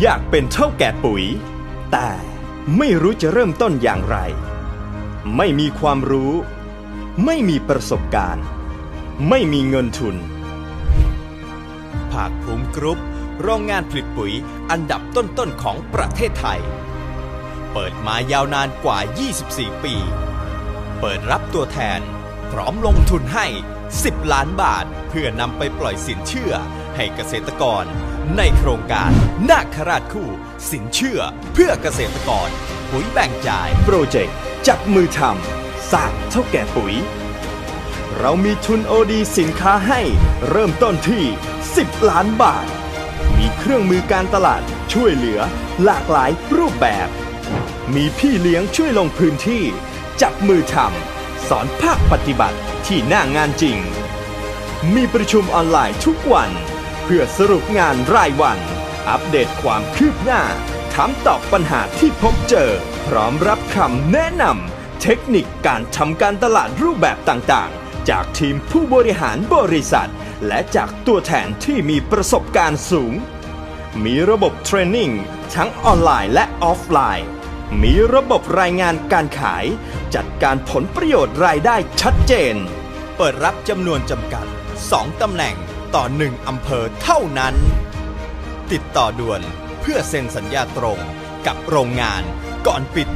อยากเป็นเท่าแก่ปุ๋ย แต่ไม่รู้จะเริ่มต้นอย่างไร ไม่มีความรู้ ไม่มีประสบการณ์ ไม่มีเงินทุน ภาคภูมิกรุ๊ป โรงงานผลิตปุ๋ยอันดับต้นๆของประเทศไทย เปิดมายาวนานกว่า 24 ปี เปิดรับตัวแทน พร้อมลงทุนให้ 10 ล้านบาท เพื่อนำไปปล่อยสินเชื่อ ให้เกษตรกร ในโครงการนาคราชคู่ สินเชื่อเพื่อเกษตรกร ปุ๋ยแบ่งจ่าย โปรเจกต์จับมือทำสร้างเท่าแก่ปุ๋ย เรามีทุนโอดีสินค้าให้เริ่มต้นที่ 10 ล้านบาท มีเครื่องมือการตลาดช่วยเหลือหลากหลายรูปแบบ มีพี่เลี้ยงช่วยลงพื้นที่ จับมือทำสอนภาคปฏิบัติที่หน้างานจริง มีประชุมออนไลน์ทุกวัน เพื่อสรุปงานรายวัน อัปเดตความคืบหน้า ถามตอบปัญหาที่พบเจอ พร้อมรับคำแนะนำเทคนิคการทำการตลาดรูปแบบต่างๆ จากทีมผู้บริหารบริษัท และจากตัวแทนที่มีประสบการณ์สูง มีระบบเทรนนิ่งทั้งออนไลน์และออฟไลน์ มีระบบรายงานการขาย จัดการผลประโยชน์รายได้ชัดเจน เปิดรับจำนวนจำกัด 2ตำแหน่ง ต่อ 1 อำเภอเท่านั้น ติดต่อด่วนเพื่อเซ็นสัญญาตรงกับโรงงานก่อนปิด